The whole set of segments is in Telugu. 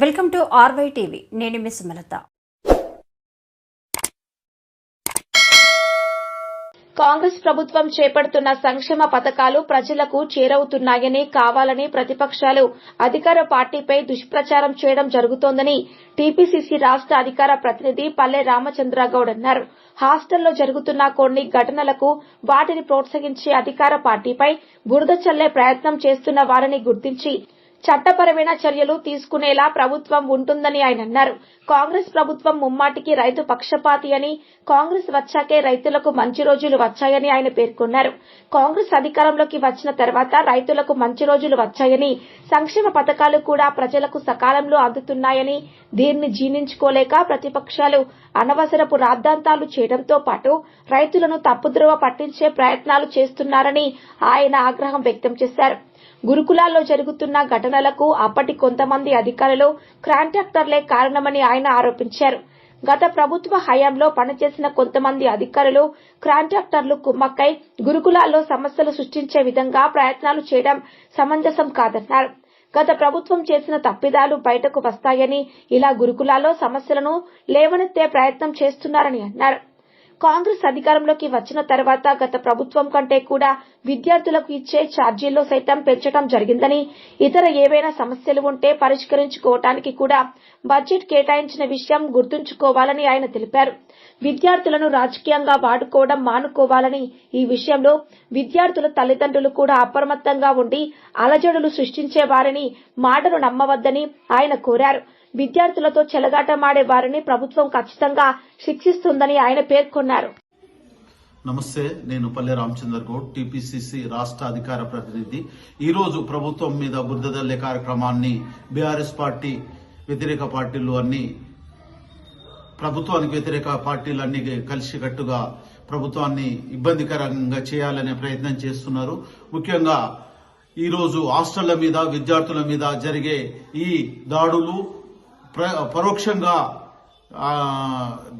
Welcome to RY TV. నేను మిస్ సుమలత. కాంగ్రెస్ ప్రభుత్వం చేపడుతున్న సంక్షేమ పథకాలు ప్రజలకు చేరవుతున్నాయని కావాలని ప్రతిపక్షాలు అధికార పార్టీపై దుష్ప్రచారం చేయడం జరుగుతోందని టీపీసీసీ రాష్ట్ర అధికార ప్రతినిధి పల్లె రామచంద్రగౌడ్ అన్నారు. హాస్టల్లో జరుగుతున్న కొన్ని ఘటనలకు వాటిని ప్రోత్సహించే అధికార పార్టీపై బురద చల్లే ప్రయత్నం చేస్తున్న వారిని గుర్తించి చట్టపరమైన చర్యలు తీసుకునేలా ప్రభుత్వం ఉంటుందని ఆయన అన్నారు. కాంగ్రెస్ ప్రభుత్వం ముమ్మాటికి రైతు పక్షపాతి అని కాంగ్రెస్ వచ్చాకే రైతులకు మంచి రోజులు వచ్చాయని ఆయన పేర్కొన్నారు. కాంగ్రెస్ అధికారంలోకి వచ్చిన తర్వాత రైతులకు మంచి రోజులు వచ్చాయని సంక్షేమ పథకాలు కూడా ప్రజలకు సకాలంలో అందుతున్నాయని దీన్ని జీర్ణించుకోలేక ప్రతిపక్షాలు అనవసరపు రాద్ధాంతాలు చేయడంతో పాటు రైతులను తప్పుద్రోవ పట్టించే ప్రయత్నాలు చేస్తున్నారని ఆయన ఆగ్రహం వ్యక్తం చేశారు. గురుకులాల్లో జరుగుతున్న ఘటనలకు అప్పటి కొంతమంది అధికారులు కాంట్రాక్టర్లే కారణమని ఆయన ఆరోపించారు. గత ప్రభుత్వ హయాంలో పనిచేసిన కొంతమంది అధికారులు కాంట్రాక్టర్లు కుమ్మక్కై గురుకులాల్లో సమస్యలు సృష్టించే విధంగా ప్రయత్నాలు చేయడం సమంజసం కాదన్నారు. గత ప్రభుత్వం చేసిన తప్పిదాలు బయటకు వస్తాయని ఇలా గురుకులాల్లో సమస్యలను లేవనెత్తే ప్రయత్నం చేస్తున్నారని అన్నారు. కాంగ్రెస్ అధికారంలోకి వచ్చిన తర్వాత గత ప్రభుత్వం కంటే కూడా విద్యార్థులకు ఇచ్చే ఛార్జీల్లో సైతం పెంచడం జరిగిందని ఇతర ఏవైనా సమస్యలు ఉంటే పరిష్కరించుకోవటానికి కూడా బడ్జెట్ కేటాయించిన విషయం గుర్తుంచుకోవాలని ఆయన తెలిపారు. విద్యార్థులను రాజకీయంగా వాడుకోవడం మానుకోవాలని ఈ విషయంలో విద్యార్థుల తల్లిదండ్రులు కూడా అప్రమత్తంగా ఉండి అలజడులు సృష్టించే వారిని మాటలు నమ్మవద్దని ఆయన కోరారు. విద్యార్థులతో చెలగాటమాడే వారిని ప్రభుత్వం ఖచ్చితంగా శిక్షిస్తుందని ఆయన పేర్కొన్నారు. నమస్తే నేను పల్లె రామచంద్ర గౌడ్ టీపీసీసీ రాష్ట్ర అధికార ప్రతినిధి. ఈ రోజు ప్రభుత్వం మీద బుద్ధదల్లే కార్యక్రమాన్ని బీఆర్ఎస్ పార్టీ వ్యతిరేక పార్టీలు అన్ని ప్రభుత్వానికి వ్యతిరేక పార్టీలు అన్ని కలిసికట్టుగా ప్రభుత్వాన్ని ఇబ్బందికరంగా చేయాలనే ప్రయత్నం చేస్తున్నారు. ముఖ్యంగా ఈరోజు హాస్టళ్ళ మీద విద్యార్థుల మీద జరిగే ఈ దాడులు పరోక్షంగా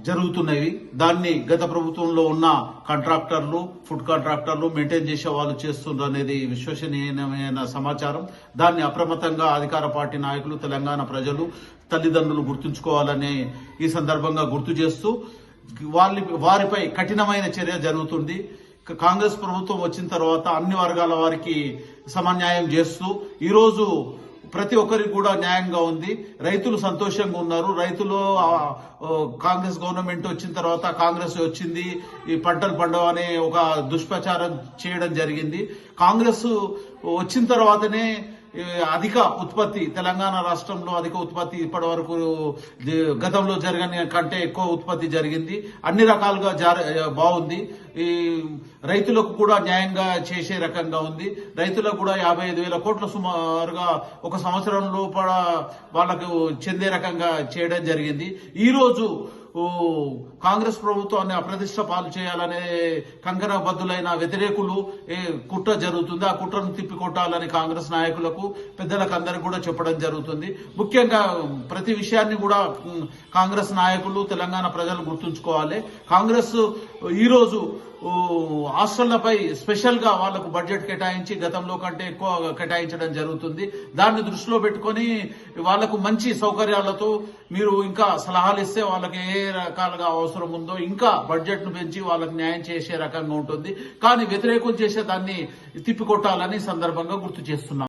జరుగుతున్నవి. దాన్ని గత ప్రభుత్వంలో ఉన్న కాంట్రాక్టర్లు ఫుడ్ కాంట్రాక్టర్లు మెయింటైన్ చేసే వాళ్ళు చేస్తున్నారు అనేది విశ్వసనీయమైన సమాచారం. దాన్ని అప్రమత్తంగా అధికార పార్టీ నాయకులు తెలంగాణ ప్రజలు తల్లిదండ్రులు గుర్తుంచుకోవాలని ఈ సందర్భంగా గుర్తు చేస్తూ వాళ్ళ వారిపై కఠినమైన చర్య జరుగుతుంది. కాంగ్రెస్ ప్రభుత్వం వచ్చిన తర్వాత అన్ని వర్గాల వారికి సమన్యాయం చేస్తూ ఈరోజు ప్రతి ఒక్కరికి కూడా న్యాయంగా ఉంది. రైతులు సంతోషంగా ఉన్నారు. రైతులు కాంగ్రెస్ గవర్నమెంట్ వచ్చిన తర్వాత కాంగ్రెస్ వచ్చింది. ఈ పంటలు పండవనే ఒక దుష్ప్రచారం చేయడం జరిగింది. కాంగ్రెస్ వచ్చిన తర్వాతనే అధిక ఉత్పత్తి తెలంగాణ రాష్ట్రంలో అధిక ఉత్పత్తి ఇప్పటి వరకు గతంలో జరగని కంటే ఎక్కువ ఉత్పత్తి జరిగింది. అన్ని రకాలుగా బాగుంది. ఈ రైతులకు కూడా న్యాయంగా చేసే రకంగా ఉంది. రైతులకు కూడా యాభై ఐదు వేల కోట్ల సుమారుగా ఒక సంవత్సరం లోపల వాళ్ళకు చెందే రకంగా చేయడం జరిగింది. ఈరోజు కాంగ్రెస్ ప్రభుత్వాన్ని అప్రతిష్ట పాలు చేయాలనే కంకణబద్దులైన వ్యతిరేకులు ఏ కుట్ర జరుగుతుంది? ఆ కుట్రను తిప్పికొట్టాలని కాంగ్రెస్ నాయకులకు పెద్దలకు అందరికి కూడా చెప్పడం జరుగుతుంది. ముఖ్యంగా ప్రతి విషయాన్ని కూడా కాంగ్రెస్ నాయకులు తెలంగాణ ప్రజలు గుర్తుంచుకోవాలి. కాంగ్రెస్ ఈరోజు హాస్టళ్ళపై స్పెషల్గా వాళ్ళకు బడ్జెట్ కేటాయించి గతంలో కంటే ఎక్కువ కేటాయించడం జరుగుతుంది. దాన్ని దృష్టిలో పెట్టుకొని వాళ్ళకు మంచి సౌకర్యాలతో మీరు ఇంకా సలహాలు ఇస్తే వాళ్ళకి ఏ రకాలుగా అవసరం ఉందో ఇంకా బడ్జెట్ను పెంచి వాళ్ళకి న్యాయం చేసే రకంగా ఉంటుంది. కానీ వ్యతిరేకం చేసే దాన్ని తిప్పికొట్టాలని సందర్భంగా గుర్తు చేస్తున్నాం.